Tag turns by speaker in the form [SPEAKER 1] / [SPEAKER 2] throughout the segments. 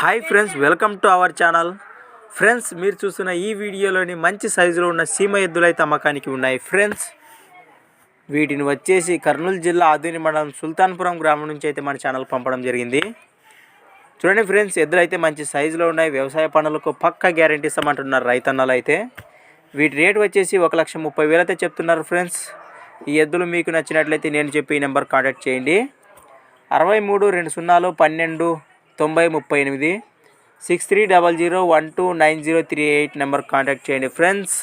[SPEAKER 1] Hi friends welcome to our channel friends మీరు చూస్తున్న ఈ వీడియోలోని మంచి సైజులో ఉన్న సీమ ఎద్దులైతే అమ్మకానికి ఉన్నాయి. ఫ్రెండ్స్ వీటిని వచ్చేసి కర్నూలు జిల్లా ఆధుని మండలం సుల్తాన్పురం గ్రామం నుంచి అయితే మన ఛానల్ పంపడం జరిగింది. చూడండి ఫ్రెండ్స్ ఎద్దులు అయితే మంచి సైజులో ఉన్నాయి. వ్యవసాయ పనులకు పక్క గ్యారంటీ ఇస్తామంటున్నారు రైతన్నలు అయితే వీటి రేట్ వచ్చేసి ఒక లక్ష ముప్పై వేలు అయితే చెప్తున్నారు ఫ్రెండ్స్ ఈ ఎద్దులు మీకు నచ్చినట్లయితే నేను చెప్పి ఈ నెంబర్ కాంటాక్ట్ చేయండి. అరవై మూడు రెండు సున్నాలు పన్నెండు తొంభై ముప్పై ఎనిమిది six three double zero one two nine zero three eight number contact చేయండి ఫ్రెండ్స్.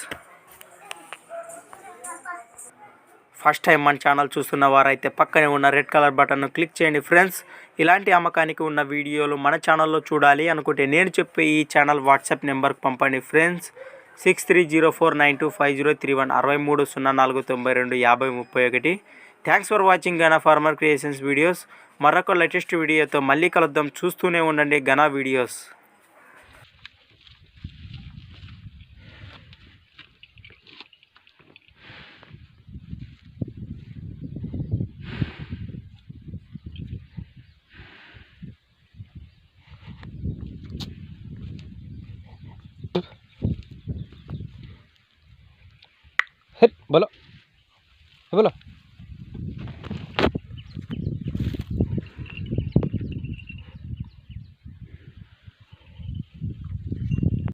[SPEAKER 1] ఫస్ట్ టైం మన ఛానల్ చూస్తున్న వారైతే పక్కనే ఉన్న రెడ్ కలర్ బటన్ను క్లిక్ చేయండి ఫ్రెండ్స్. ఇలాంటి అమ్మకానికి ఉన్న వీడియోలు మన ఛానల్లో చూడాలి అనుకుంటే నేను చెప్పే ఈ ఛానల్ వాట్సాప్ నెంబర్కి పంపండి friends. Six three zero four nine two five zero three one అరవై మూడు సున్నా నాలుగు తొంభై రెండు యాభై ముప్పై ఒకటి. Thanks for watching Gana farmer creations videos మరొక లేటెస్ట్ వీడియోతో మళ్ళీ కలుద్దాం. చూస్తూనే ఉండండి గనా వీడియోస్